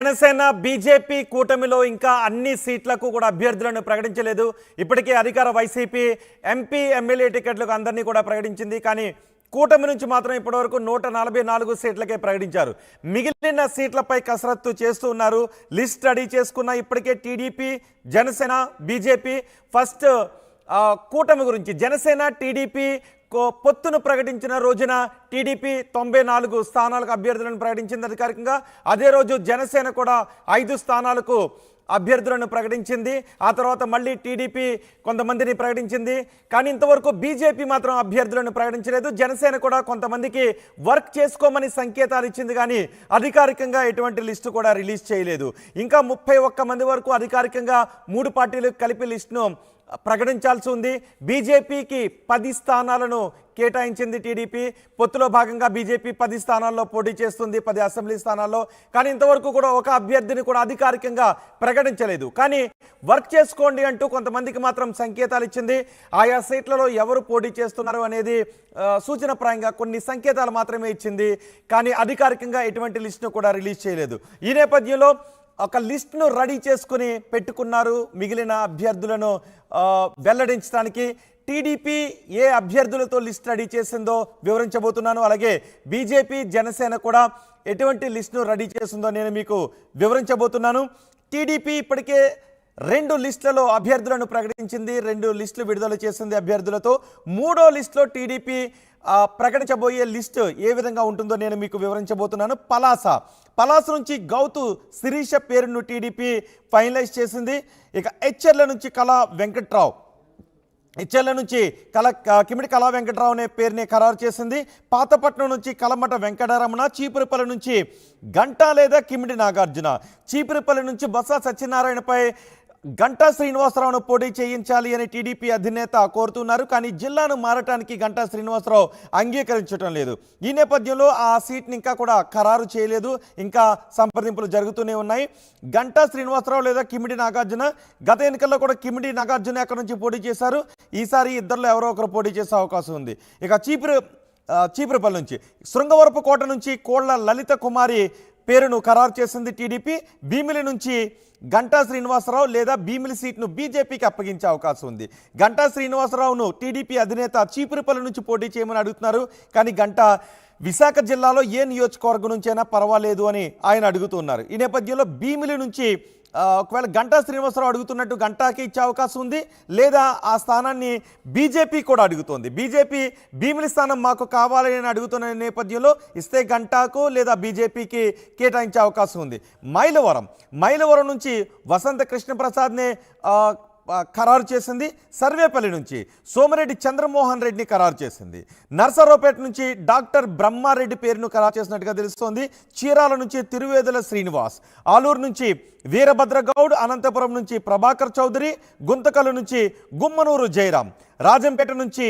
Janasena BJP కూటమిలో ఇంకా అన్ని సీట్లకు కూడా అభ్యర్థులను ప్రకటించలేదు. ఇప్పటికే అధికార వైసీపీ ఎంపీ ఎమ్మెల్యే టికెట్లకు అందరినీ కూడా ప్రకటించింది. కానీ కూటమి నుంచి మాత్రం ఇప్పటివరకు నూట నలభై నాలుగు సీట్లకే ప్రకటించారు. మిగిలిన సీట్లపై కసరత్తు చేస్తూ ఉన్నారు. లిస్ట్ రెడీ చేసుకున్న ఇప్పటికే టీడీపీ జనసేన బీజేపీ ఫస్ట్ కూటమి గురించి. జనసేన టీడీపీ పొత్తును ప్రకటించిన రోజున టీడీపీ తొంభై నాలుగు స్థానాలకు అభ్యర్థులను ప్రకటించింది అధికారికంగా. అదే రోజు జనసేన కూడా ఐదు స్థానాలకు అభ్యర్థులను ప్రకటించింది. ఆ తర్వాత మళ్ళీ టీడీపీ కొంతమందిని ప్రకటించింది. కానీ ఇంతవరకు బీజేపీ మాత్రం అభ్యర్థులను ప్రకటించలేదు. జనసేన కూడా కొంతమందికి వర్క్ చేసుకోమని సంకేతాలు ఇచ్చింది. కానీ అధికారికంగా ఎటువంటి లిస్టు కూడా రిలీజ్ చేయలేదు. ఇంకా ముప్పై ఒక్క మంది వరకు అధికారికంగా మూడు పార్టీలు కలిపి లిస్టును ప్రకటించాల్సి ఉంది. బీజేపీకి పది స్థానాలను కేటాయించింది టీడీపీ. పొత్తులో భాగంగా బీజేపీ పది స్థానాల్లో పోటీ చేస్తుంది పది అసెంబ్లీ స్థానాల్లో. కానీ ఇంతవరకు కూడా ఒక అభ్యర్థిని కూడా అధికారికంగా ప్రకటించలేదు. కానీ వర్క్ చేసుకోండి అంటూ కొంతమందికి మాత్రం సంకేతాలు ఇచ్చింది. ఆయా సీట్లలో ఎవరు పోటీ చేస్తున్నారు అనేది సూచనప్రాయంగా కొన్ని సంకేతాలు మాత్రమే ఇచ్చింది. కానీ అధికారికంగా ఎటువంటి లిస్టును కూడా రిలీజ్ చేయలేదు. ఈ నేపథ్యంలో ఒక లిస్ట్ను రెడీ చేసుకుని పెట్టుకున్నారు మిగిలిన అభ్యర్థులను వెల్లడించడానికి. టీడీపీ ఏ అభ్యర్థులతో లిస్ట్ రెడీ చేసిందో వివరించబోతున్నాను. అలాగే బీజేపీ జనసేన కూడా ఎటువంటి లిస్ట్ను రెడీ చేసిందో నేను మీకు వివరించబోతున్నాను. టీడీపీ ఇప్పటికే రెండు లిస్టులలో అభ్యర్థులను ప్రకటించింది రెండు లిస్టులు విడుదల చేసింది అభ్యర్థులతో. మూడో లిస్టులో టీడీపీ ప్రకటించబోయే లిస్ట్ ఏ విధంగా ఉంటుందో నేను మీకు వివరించబోతున్నాను. పలాస. పలాస నుంచి గౌతు శిరీష పేరును టీడీపీ ఫైనలైజ్ చేసింది. ఇక హెచ్ఎర్ల నుంచి కళా వెంకట్రావు. హెచ్ఎల్ల నుంచి కళ కిమిడి కళా వెంకటరావు అనే పేరుని ఖరారు చేసింది. పాతపట్నం నుంచి కలమట వెంకటరమణ. చీపురుపల్లి నుంచి గంటా లేదా కిమిడి నాగార్జున. చీపురుపల్లి నుంచి బొత్స సత్యనారాయణపై గంటా శ్రీనివాసరావును పోటీ చేయించాలి అని టీడీపీ అధినేత కోరుతున్నారు కానీ జిల్లాను మారటానికి గంటా శ్రీనివాసరావు అంగీకరించడం లేదు. ఈ నేపథ్యంలో ఆ సీట్ని ఇంకా కూడా ఖరారు చేయలేదు. ఇంకా సంప్రదింపులు జరుగుతూనే ఉన్నాయి. గంటా శ్రీనివాసరావు లేదా కిమిడి నాగార్జున? గత ఎన్నికల్లో కూడా కిమిడి నాగార్జున ఎక్కడి నుంచి పోటీ చేశారు? ఈసారి ఇద్దరిలో ఎవరో ఒకరు పోటీ చేసే అవకాశం ఉంది. ఇక చీపురు చీపురుపల్లి నుంచి శృంగవరపు కోట నుంచి కోళ్ళ లలిత కుమారి పేరును ఖరారు చేసింది టీడీపీ. భీమిలి నుంచి గంటా శ్రీనివాసరావు లేదా భీమిలి సీట్ను బీజేపీకి అప్పగించే అవకాశం ఉంది. గంటా శ్రీనివాసరావును టీడీపీ అధినేత చీపురుపల్లి నుంచి పోటీ చేయమని అడుగుతున్నారు. కానీ గంటా విశాఖ జిల్లాలో ఏ నియోజకవర్గం నుంచైనా పర్వాలేదు అని ఆయన అడుగుతున్నారు. ఈ నేపథ్యంలో భీమిలి నుంచి ఒకవేళ గంటా శ్రీనివాసరావు అడుగుతున్నట్టు గంటాకి ఇచ్చే అవకాశం ఉంది లేదా ఆ స్థానాన్ని బీజేపీ కూడా అడుగుతోంది. బీజేపీ భీమిలి స్థానం మాకు కావాలి అని అడుగుతున్న నేపథ్యంలో ఇస్తే గంటాకు లేదా బీజేపీకి కేటాయించే అవకాశం ఉంది. మైలవరం మైలవరం నుంచి వసంత కృష్ణప్రసాద్నే ఖరారు చేసింది సర్వేపల్లి నుంచి. సోమిరెడ్డి చంద్రమోహన్ రెడ్డిని ఖరారు చేసింది. నర్సరావుపేట నుంచి డాక్టర్ బ్రహ్మారెడ్డి పేరును ఖరారు చేసినట్టుగా తెలుస్తోంది. చీరాల నుంచి తిరువేదుల శ్రీనివాస్. ఆలూరు నుంచి వీరభద్రగౌడ్ అనంతపురం నుంచి ప్రభాకర్ చౌదరి గుంతకల్ నుంచి గుమ్మనూరు జయరాం. రాజంపేట నుంచి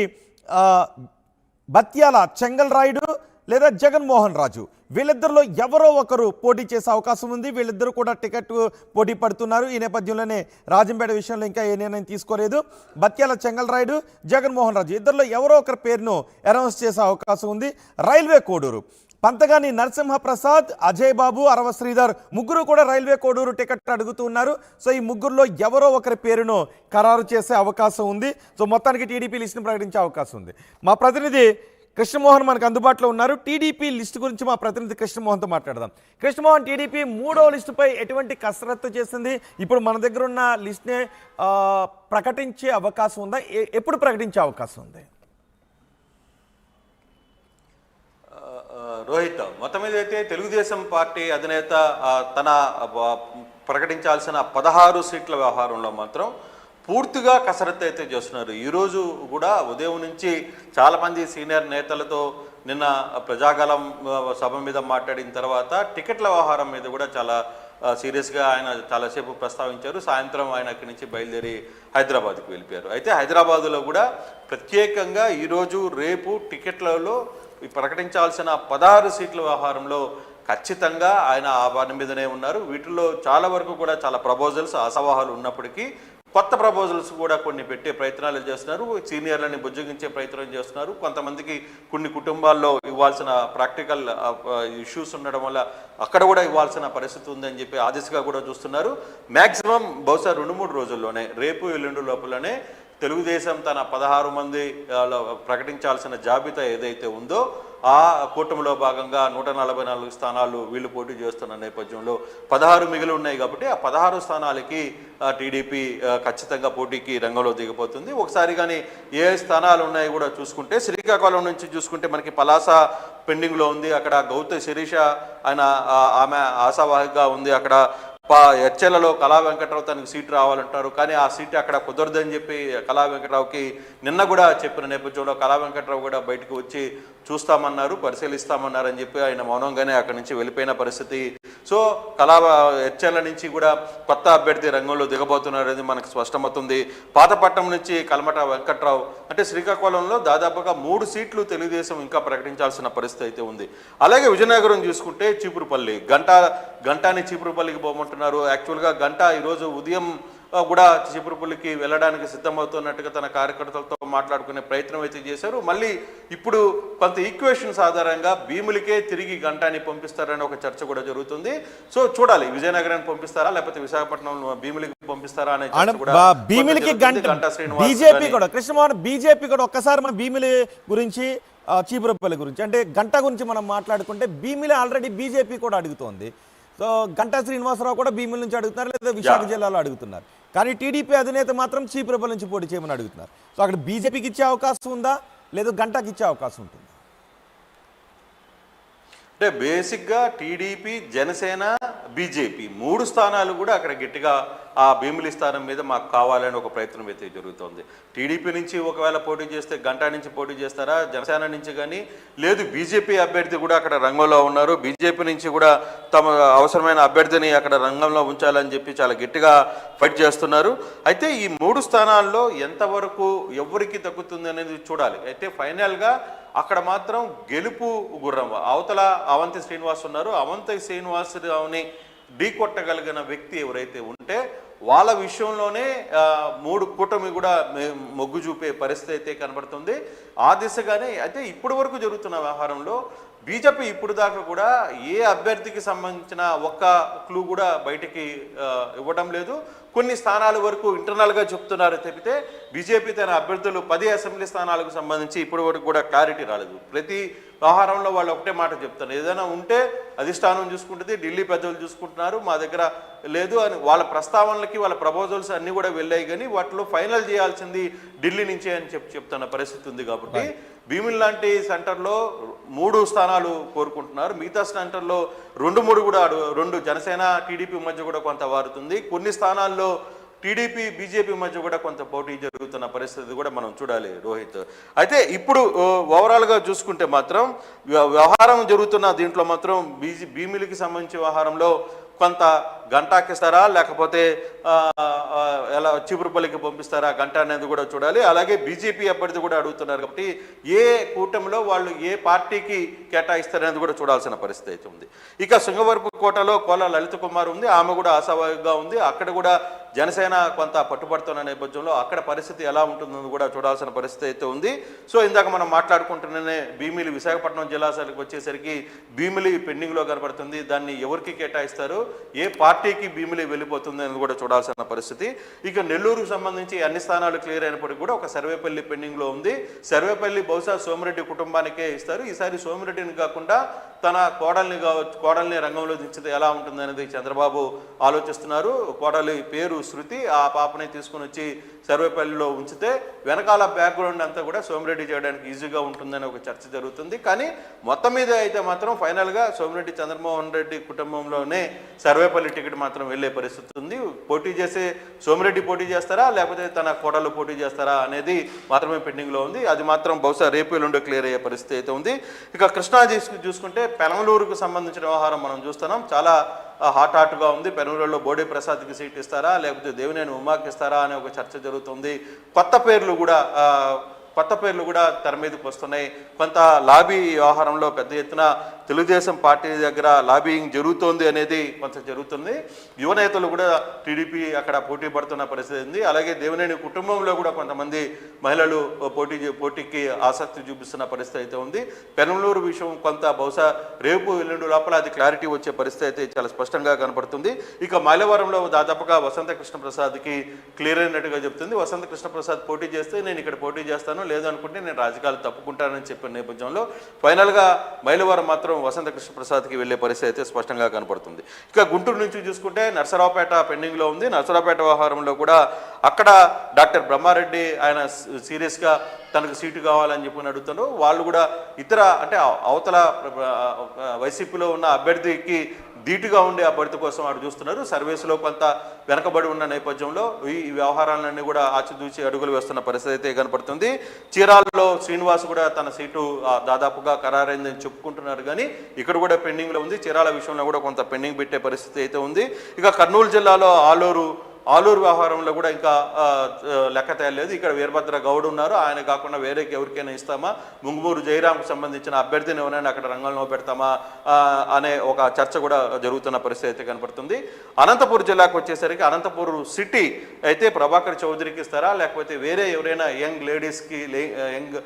బత్యాల చెంగల్ రాయుడు లేదా జగన్మోహన్ రాజు. వీళ్ళిద్దరిలో ఎవరో ఒకరు పోటీ చేసే అవకాశం ఉంది. వీళ్ళిద్దరూ కూడా టికెట్ పోటీ పడుతున్నారు. ఈ నేపథ్యంలోనే రాజంపేట విషయంలో ఇంకా ఏ నిర్ణయం తీసుకోలేదు. బత్యాల చెంగల్ రాయుడు జగన్మోహన్ రాజు ఇద్దరిలో ఎవరో ఒకరి పేరును అనౌన్స్ చేసే అవకాశం ఉంది. రైల్వే కోడూరు. పంతగాని నరసింహప్రసాద్ అజయ్ బాబు అరవ శ్రీధర్ ముగ్గురు కూడా రైల్వే కోడూరు టికెట్ అడుగుతూ ఉన్నారు. సో ఈ ముగ్గురులో ఎవరో ఒకరి పేరును ఖరారు చేసే అవకాశం ఉంది. సో మొత్తానికి టీడీపీ లిస్టును ప్రకటించే అవకాశం ఉంది. మా ప్రతినిధి కృష్ణమోహన్ మనకు అందుబాటులో ఉన్నారు. టీడీపీ లిస్టు గురించి మా ప్రతినిధి కృష్ణమోహన్తో మాట్లాడదాం. కృష్ణమోహన్ టీడీపీ మూడో లిస్టుపై ఎటువంటి కసరత్తు చేసింది? ఇప్పుడు మన దగ్గర ఉన్న లిస్ట్నే ప్రకటించే అవకాశం ఉందా? ఎప్పుడు ప్రకటించే అవకాశం ఉంది? రోహిత్ మొత్తం మీద అయితే తెలుగుదేశం పార్టీ అధినేత తన ప్రకటించాల్సిన పదహారు సీట్ల వ్యవహారంలో మాత్రం పూర్తిగా కసరత్తు అయితే చేస్తున్నారు. ఈరోజు కూడా ఉదయం నుంచి చాలామంది సీనియర్ నేతలతో నిన్న ప్రజాగలం సభ మీద మాట్లాడిన తర్వాత టికెట్ల వ్యవహారం మీద కూడా చాలా సీరియస్గా ఆయన చాలాసేపు ప్రస్తావించారు. సాయంత్రం ఆయన అక్కడి నుంచి బయలుదేరి హైదరాబాద్కి వెళ్ళిపోయారు. అయితే హైదరాబాదులో కూడా ప్రత్యేకంగా ఈరోజు రేపు టికెట్లలో ఈ ప్రకటించాల్సిన పదహారు సీట్ల వ్యవహారంలో ఖచ్చితంగా ఆయన ఆ పని మీదనే ఉన్నారు. వీటిల్లో చాలా వరకు కూడా చాలా ప్రపోజల్స్ అసవాహాలు ఉన్నప్పటికీ కొత్త ప్రపోజల్స్ కూడా కొన్ని పెట్టే ప్రయత్నాలు చేస్తున్నారు సీనియర్లని బుజ్జగించే ప్రయత్నం చేస్తున్నారు. కొంతమందికి కొన్ని కుటుంబాల్లో ఇవ్వాల్సిన ప్రాక్టికల్ ఇష్యూస్ ఉండడం వల్ల అక్కడ కూడా ఇవ్వాల్సిన పరిస్థితి ఉందని చెప్పి ఆదిశగా కూడా చూస్తున్నారు. మ్యాక్సిమం బహుశా రెండు మూడు రోజుల్లోనే రేపు ఎల్లుండి లోపలనే తెలుగుదేశం తన పదహారు మంది ప్రకటించాల్సిన జాబితా ఏదైతే ఉందో ఆ కూటమిలో భాగంగా నూట నలభై నాలుగు స్థానాలు వీళ్ళు పోటీ చేస్తున్న నేపథ్యంలో పదహారు మిగిలి ఉన్నాయి కాబట్టి ఆ పదహారు స్థానాలకి టీడీపీ ఖచ్చితంగా పోటీకి రంగంలో దిగిపోతుంది. ఒకసారి కానీ ఏ స్థానాలు ఉన్నాయి కూడా చూసుకుంటే శ్రీకాకుళం నుంచి చూసుకుంటే మనకి పలాస పెండింగ్లో ఉంది. అక్కడ గౌత శిరీష ఆయన ఆమె ఆశావాహిగా ఉంది. అక్కడ పా ఎచ్చెలలో కళా వెంకటరావు తనకు సీట్ రావాలంటారు. కానీ ఆ సీట్ అక్కడ కుదరదని చెప్పి కళా వెంకటరావుకి నిన్న కూడా చెప్పిన నేపథ్యంలో కళా వెంకట్రావు కూడా బయటకు వచ్చి చూస్తామన్నారు పరిశీలిస్తామన్నారు అని చెప్పి ఆయన మౌనంగానే అక్కడి నుంచి వెళ్ళిపోయిన పరిస్థితి. సో కళా హెచ్ఎల్ల నుంచి కూడా కొత్త అభ్యర్థి రంగంలో దిగబోతున్నారని మనకు స్పష్టమవుతుంది. పాతపట్నం నుంచి కల్మట వెంకట్రావు అంటే శ్రీకాకుళంలో దాదాపుగా మూడు సీట్లు తెలుగుదేశం ఇంకా ప్రకటించాల్సిన పరిస్థితి అయితే ఉంది. అలాగే విజయనగరం చూసుకుంటే చీపురుపల్లి గంట గంటాని చీపురుపల్లికి పోమంటున్నారు. యాక్చువల్గా గంట ఈరోజు ఉదయం కూడా చీపురుపల్లికి వెళ్ళడానికి సిద్ధమవుతున్నట్టుగా తన కార్యకర్తలతో మాట్లాడుకునే ప్రయత్నం అయితే చేశారు. మళ్ళీ ఇప్పుడు కొంత ఈక్వేషన్స్ ఆధారంగా భీములకే తిరిగి గంటాని పంపిస్తారని ఒక చర్చ కూడా జరుగుతుంది. సో చూడాలి విజయనగరాన్ని పంపిస్తారా లేకపోతే విశాఖపట్నం భీములకి పంపిస్తారా అనే భీమిలికి. గంట బీజేపీ కూడా కృష్ణమోహన్ బీజేపీ కూడా ఒక్కసారి మన భీమిలి గురించి చీపురపల్లి గురించి అంటే గంట గురించి మనం మాట్లాడుకుంటే భీమిలి ఆల్రెడీ బీజేపీ కూడా అడుగుతోంది. సో గంటా శ్రీనివాసరావు కూడా భీమిలి నుంచి అడుగుతున్నారు లేదా విశాఖ జిల్లాలో అడుగుతున్నారు. కానీ టీడీపీ అధినేత మాత్రం చీపురపల్లి నుంచి పోటీ చేయమని అడుగుతున్నారు. సో అక్కడ బీజేపీకి ఇచ్చే అవకాశం ఉందా? లేదా గంటకి ఇచ్చే అవకాశం ఉంటుంది. అంటే బేసిక్గా టీడీపీ జనసేన బీజేపీ మూడు స్థానాలు కూడా అక్కడ గట్టిగా ఆ భీమిలి స్థానం మీద మాకు కావాలని ఒక ప్రయత్నం అయితే జరుగుతోంది. టీడీపీ నుంచి ఒకవేళ పోటీ చేస్తే గంటా నుంచి పోటీ చేస్తారా? జనసేన నుంచి కానీ లేదు బీజేపీ అభ్యర్థి కూడా అక్కడ రంగంలో ఉన్నారు. బీజేపీ నుంచి కూడా తమ అవసరమైన అభ్యర్థిని అక్కడ రంగంలో ఉంచాలని చెప్పి చాలా గట్టిగా ఫైట్ చేస్తున్నారు. అయితే ఈ మూడు స్థానాల్లో ఎంతవరకు ఎవరికి తగ్గుతుంది అనేది చూడాలి. అయితే ఫైనల్గా అక్కడ మాత్రం గెలుపు గుర్రం. అవతల అవంతి శ్రీనివాస్ ఉన్నారు. అవంతి శ్రీనివాసరావుని ఢీకొట్టగలిగిన వ్యక్తి ఎవరైతే ఉంటే వాళ్ళ విషయంలోనే మూడు కూటమి కూడా మొగ్గు చూపే పరిస్థితి అయితే కనబడుతుంది. ఆ దిశగానే అయితే ఇప్పటి వరకు జరుగుతున్న వ్యవహారంలో బీజేపీ ఇప్పుడు దాకా కూడా ఏ అభ్యర్థికి సంబంధించిన ఒక్క క్లూ కూడా బయటికి ఇవ్వడం లేదు. కొన్ని స్థానాల వరకు ఇంటర్నల్గా చెప్తున్నారు తప్పితే బీజేపీ తన అభ్యర్థులు పది అసెంబ్లీ స్థానాలకు సంబంధించి ఇప్పటి వరకు కూడా క్లారిటీ రాలేదు. ప్రతి వ్యవహారంలో వాళ్ళు ఒకటే మాట చెప్తారు ఏదైనా ఉంటే అధిష్టానం చూసుకుంటుంది ఢిల్లీ పెద్దలు చూసుకుంటున్నారు మా దగ్గర లేదు అని వాళ్ళ ప్రస్తావనలకి వాళ్ళ ప్రపోజల్స్ అన్నీ కూడా వెళ్ళాయి. కానీ వాటిలో ఫైనల్ చేయాల్సింది ఢిల్లీ నుంచే అని చెప్పి చెప్తున్న పరిస్థితి ఉంది కాబట్టి భీమిల్ లాంటి సెంటర్లో మూడు స్థానాలు కోరుకుంటున్నారు. మిగతా సెంటర్లో రెండు మూడు కూడా రెండు జనసేన టీడీపీ మధ్య కూడా కొంత వారుతుంది. కొన్ని స్థానాల్లో టీడీపీ బీజేపీ మధ్య కూడా కొంత పోటీ జరుగుతున్న పరిస్థితి కూడా మనం చూడాలి రోహిత్. అయితే ఇప్పుడు ఓ, ఓవరాల్గా చూసుకుంటే మాత్రం వ్యవహారం జరుగుతున్న దీంట్లో మాత్రం బీజీ భీమిలికి సంబంధించిన వ్యవహారంలో కొంత గంటాకిస్తారా? లేకపోతే ఎలా చీపురుపల్లికి పంపిస్తారా? గంట అనేది కూడా చూడాలి. అలాగే బీజేపీ అభ్యర్థి కూడా అడుగుతున్నారు కాబట్టి ఏ కూటమిలో వాళ్ళు ఏ పార్టీకి కేటాయిస్తారనేది కూడా చూడాల్సిన పరిస్థితి అయితే ఉంది. ఇక శృంగవరపు కోటలో కోల లలిత కుమార్ ఉంది. ఆమె కూడా ఆశావాహిగా ఉంది. అక్కడ కూడా జనసేన కొంత పట్టుబడుతున్న నేపథ్యంలో అక్కడ పరిస్థితి ఎలా ఉంటుందని కూడా చూడాల్సిన పరిస్థితి అయితే ఉంది. సో ఇందాక మనం మాట్లాడుకుంటున్ననే భీమిలి విశాఖపట్నం జిల్లా వచ్చేసరికి భీమిలి పెండింగ్లో కనబడుతుంది. దాన్ని ఎవరికి కేటాయిస్తారు? ఏ పార్టీ పార్టీకి భీమిలి వెళ్ళిపోతుంది అని కూడా చూడాల్సిన పరిస్థితి. ఇక నెల్లూరుకు సంబంధించి అన్ని స్థానాలు క్లియర్ అయినప్పటికీ కూడా ఒక సర్వేపల్లి పెండింగ్లో ఉంది. సర్వేపల్లి బహుశా సోమిరెడ్డి కుటుంబానికే ఇస్తారు. ఈసారి సోమిరెడ్డిని కాకుండా తన కోడల్ని కావచ్చు కోడల్ని రంగంలో దించితే ఎలా ఉంటుందనేది చంద్రబాబు ఆలోచిస్తున్నారు. కోడలి పేరు శృతి ఆ పాపని తీసుకుని వచ్చి సర్వేపల్లిలో ఉంచితే వెనకాల బ్యాక్గ్రౌండ్ అంతా కూడా సోమిరెడ్డి చేయడానికి ఈజీగా ఉంటుందని ఒక చర్చ జరుగుతుంది. కానీ మొత్తం మీద అయితే మాత్రం ఫైనల్గా సోమిరెడ్డి చంద్రమోహన్ రెడ్డి కుటుంబంలోనే సర్వేపల్లి టికెట్ మాత్రం వెళ్ళే పరిస్థితి ఉంది. పోటీ చేసే సోమిరెడ్డి పోటీ చేస్తారా లేకపోతే తన కోడలు పోటీ చేస్తారా అనేది మాత్రమే పెండింగ్లో ఉంది. అది మాత్రం బహుశా రేపు ఎల్లుండో క్లియర్ అయ్యే పరిస్థితి అయితే ఉంది. ఇక కృష్ణా చూసుకుంటే పెనమలూరుకు సంబంధించిన వ్యవహారం మనం చూస్తున్నాం. చాలా హాట్ హాట్గా ఉంది. పెనమలూరులో బోడే ప్రసాద్కి సీట్ ఇస్తారా? లేకపోతే దేవినేని ఉమాకి ఇస్తారా? అనే ఒక చర్చ జరుగుతుంది. కొత్త పేర్లు కూడా కొత్త పేర్లు కూడా తెర మీదకి వస్తున్నాయి. కొంత లాబీ వ్యవహారంలో పెద్ద ఎత్తున తెలుగుదేశం పార్టీ దగ్గర లాబీయింగ్ జరుగుతోంది అనేది కొంత జరుగుతుంది. యువ నేతలు కూడా టీడీపీ అక్కడ పోటీ పడుతున్న పరిస్థితి ఉంది. అలాగే దేవినేని కుటుంబంలో కూడా కొంతమంది మహిళలు పోటీ పోటీకి ఆసక్తి చూపిస్తున్న పరిస్థితి అయితే ఉంది. పెనంలూరు విషయం కొంత బహుశా రేపు ఎల్లుండి లోపల అది క్లారిటీ వచ్చే పరిస్థితి అయితే చాలా స్పష్టంగా కనపడుతుంది. ఇక మైలవరంలో దాదాపుగా వసంత కృష్ణప్రసాద్కి క్లియర్ అయినట్టుగా చెప్తుంది. వసంత కృష్ణప్రసాద్ పోటీ చేస్తే నేను ఇక్కడ పోటీ చేస్తాను లేదనుకుంటే నేను రాజకీయాలు తప్పుకుంటానని చెప్పిన నేపథ్యంలో ఫైనల్గా మైలవరం మాత్రం వసంత కృష్ణప్రసాద్కి వెళ్ళే పరిస్థితి అయితే స్పష్టంగా కనపడుతుంది. ఇక గుంటూరు నుంచి చూసుకుంటే నర్సరావుపేట పెండింగ్లో ఉంది. నర్సరావుపేట వ్యవహారంలో కూడా అక్కడ డాక్టర్ బ్రహ్మారెడ్డి ఆయన సీరియస్గా తనకు సీటు కావాలని చెప్పి అడుగుతున్నారు వాళ్ళు కూడా ఇతర అంటే అవతల వైసీపీలో ఉన్న అభ్యర్థికి ధీటుగా ఉండే ఆ అభ్యర్థి కోసం అటు చూస్తున్నారు. సర్వీసులో కొంత వెనకబడి ఉన్న నేపథ్యంలో ఈ వ్యవహారాలన్నీ కూడా ఆచితూచి అడుగులు వేస్తున్న పరిస్థితి అయితే కనపడుతుంది. చీరాలలో శ్రీనివాస్ కూడా తన సీటు దాదాపుగా ఖరారైందని చెప్పుకుంటున్నారు కానీ ఇక్కడ కూడా పెండింగ్లో ఉంది. చీరాల విషయంలో కూడా కొంత పెండింగ్ పెట్టే పరిస్థితి అయితే ఉంది. ఇక కర్నూలు జిల్లాలో ఆలూరు ఆలూరు వ్యవహారంలో కూడా ఇంకా లెక్క తేయలేదు ఇక్కడ వీరభద్ర గౌడ్ ఉన్నారు. ఆయన కాకుండా వేరే ఎవరికైనా ఇస్తామా? ముంగుమూరు జయరాంకు సంబంధించిన అభ్యర్థిని ఎవరైనా అక్కడ రంగంలో పెడతామా అనే ఒక చర్చ కూడా జరుగుతున్న పరిస్థితి అయితే కనపడుతుంది. అనంతపూర్ జిల్లాకు వచ్చేసరికి అనంతపూర్ సిటీ అయితే ప్రభాకర్ చౌదరికి ఇస్తారా? లేకపోతే వేరే ఎవరైనా యంగ్ లేడీస్కి యంగ్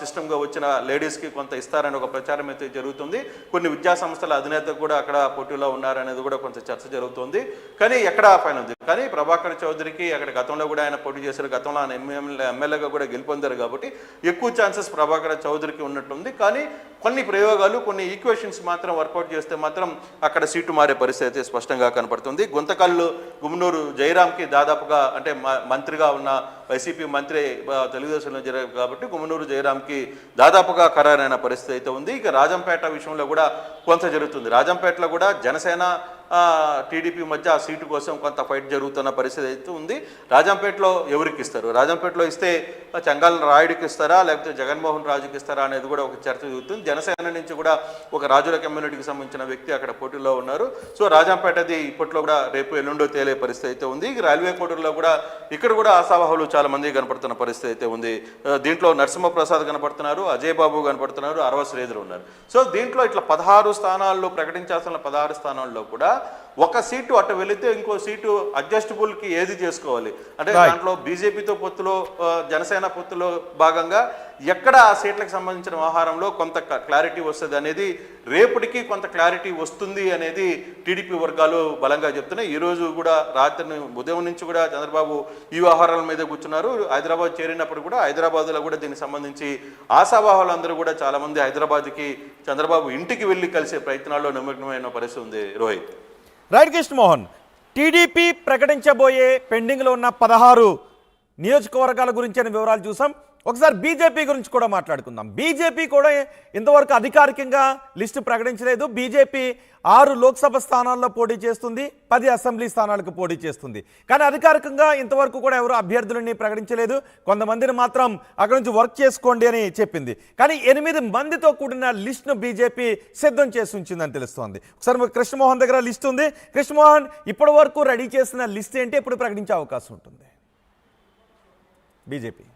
సిస్టమ్గా వచ్చిన లేడీస్కి కొంత ఇస్తారని ఒక ప్రచారం అయితే జరుగుతుంది. కొన్ని విద్యా సంస్థల అధినేత కూడా అక్కడ పోటీలో ఉన్నారనేది కూడా కొంత చర్చ జరుగుతుంది. కానీ ఎక్కడ ఫైన్ ఉంది కానీ ప్రభాకర్ చౌదరికి అక్కడ గతంలో కూడా ఆయన పోటీ చేశారు. గతంలో ఆయన ఎమ్మెల్యే ఎమ్మెల్యేగా కూడా గెలుపొందారు కాబట్టి ఎక్కువ ఛాన్సెస్ ప్రభాకర్ చౌదరికి ఉన్నట్టుంది కానీ కొన్ని ప్రయోగాలు కొన్ని ఈక్వేషన్స్ మాత్రం వర్కౌట్ చేస్తే మాత్రం అక్కడ సీటు మారే పరిస్థితి అయితే స్పష్టంగా కనపడుతుంది. గుంతకల్లు గుమ్నూరు జయరామ్కి దాదాపుగా అంటే మ- మంత్రిగా ఉన్న వైసీపీ మంత్రి తెలుగుదేశంలో జరిగారు కాబట్టి గుమ్నూరు జయరామ్కి దాదాపుగా ఖరారైన పరిస్థితి అయితే ఉంది. ఇక రాజంపేట విషయంలో కూడా కొంత జరుగుతుంది. రాజంపేటలో కూడా జనసేన టీడీపీ మధ్య ఆ సీటు కోసం కొంత ఫైట్ జరుగుతున్న పరిస్థితి అయితే ఉంది. రాజంపేటలో ఎవరికి ఇస్తారు? రాజంపేటలో ఇస్తే చంగాల రాయుడికి ఇస్తారా? లేకపోతే జగన్మోహన్ రాజుకి ఇస్తారా అనేది కూడా ఒక చర్చ జరుగుతుంది. జనసేన నుంచి కూడా ఒక రాజుల కమ్యూనిటీకి సంబంధించిన వ్యక్తి అక్కడ పోటీలో ఉన్నారు. సో రాజంపేటది ఇప్పట్లో కూడా రేపు ఎల్లుండో తేలే పరిస్థితి అయితే ఉంది. రైల్వే కోటర్లో కూడా ఇక్కడ కూడా ఆశావాహులు చాలా మంది కనపడుతున్న పరిస్థితి అయితే ఉంది. దీంట్లో నరసింహప్రసాద్ కనపడుతున్నారు అజయ్ బాబు కనపడుతున్నారు అరవ శ్రీధర్ ఉన్నారు. సో దీంట్లో ఇట్లా పదహారు స్థానాల్లో ప్రకటించాల్సిన పదహారు స్థానాల్లో కూడా ఒక సీటు అటు వెళితే ఇంకో సీటు అడ్జస్టబుల్కి ఏది చేసుకోవాలి? అంటే. దాంట్లో బీజేపీతో పొత్తులో జనసేన పొత్తులో భాగంగా ఎక్కడ ఆ సీట్లకు సంబంధించిన వ్యవహారంలో కొంత క్లారిటీ వస్తుంది అనేది రేపటికి కొంత క్లారిటీ వస్తుంది అనేది టీడీపీ వర్గాలు బలంగా చెప్తున్నాయి. ఈ రోజు కూడా రాత్రి ఉదయం నుంచి కూడా చంద్రబాబు ఈ వ్యవహారాల మీద కూర్చున్నారు. హైదరాబాద్ చేరినప్పుడు కూడా హైదరాబాద్లో కూడా దీనికి సంబంధించి ఆశావాహులందరూ కూడా చాలా మంది హైదరాబాద్కి చంద్రబాబు ఇంటికి వెళ్ళి కలిసే ప్రయత్నాల్లో నిమగ్నమైన పరిస్థితి ఉంది రోహిత్. రైట్ కృష్ణమోహన్ టీడీపీ ప్రకటించబోయే పెండింగ్లో ఉన్న పదహారు నియోజకవర్గాల గురించిన వివరాలు చూసాం. ఒకసారి బీజేపీ గురించి కూడా మాట్లాడుకుందాం. బీజేపీ కూడా ఇంతవరకు అధికారికంగా లిస్టు ప్రకటించలేదు. బీజేపీ ఆరు లోక్సభ స్థానాల్లో పోటీ చేస్తుంది పది అసెంబ్లీ స్థానాలకు పోటీ చేస్తుంది. కానీ అధికారికంగా ఇంతవరకు కూడా ఎవరు అభ్యర్థులని ప్రకటించలేదు. కొంతమందిని మాత్రం అక్కడి నుంచి వర్క్ చేసుకోండి అని చెప్పింది. కానీ ఎనిమిది మందితో కూడిన లిస్ట్ను బీజేపీ సిద్ధం చేసి ఉంచిందని తెలుస్తోంది. ఒకసారి కృష్ణమోహన్ దగ్గర లిస్ట్ ఉంది. కృష్ణమోహన్ ఇప్పటి వరకు రెడీ చేసిన లిస్ట్ ఏంటి? ఎప్పుడు ప్రకటించే అవకాశం ఉంటుంది. బీజేపీ.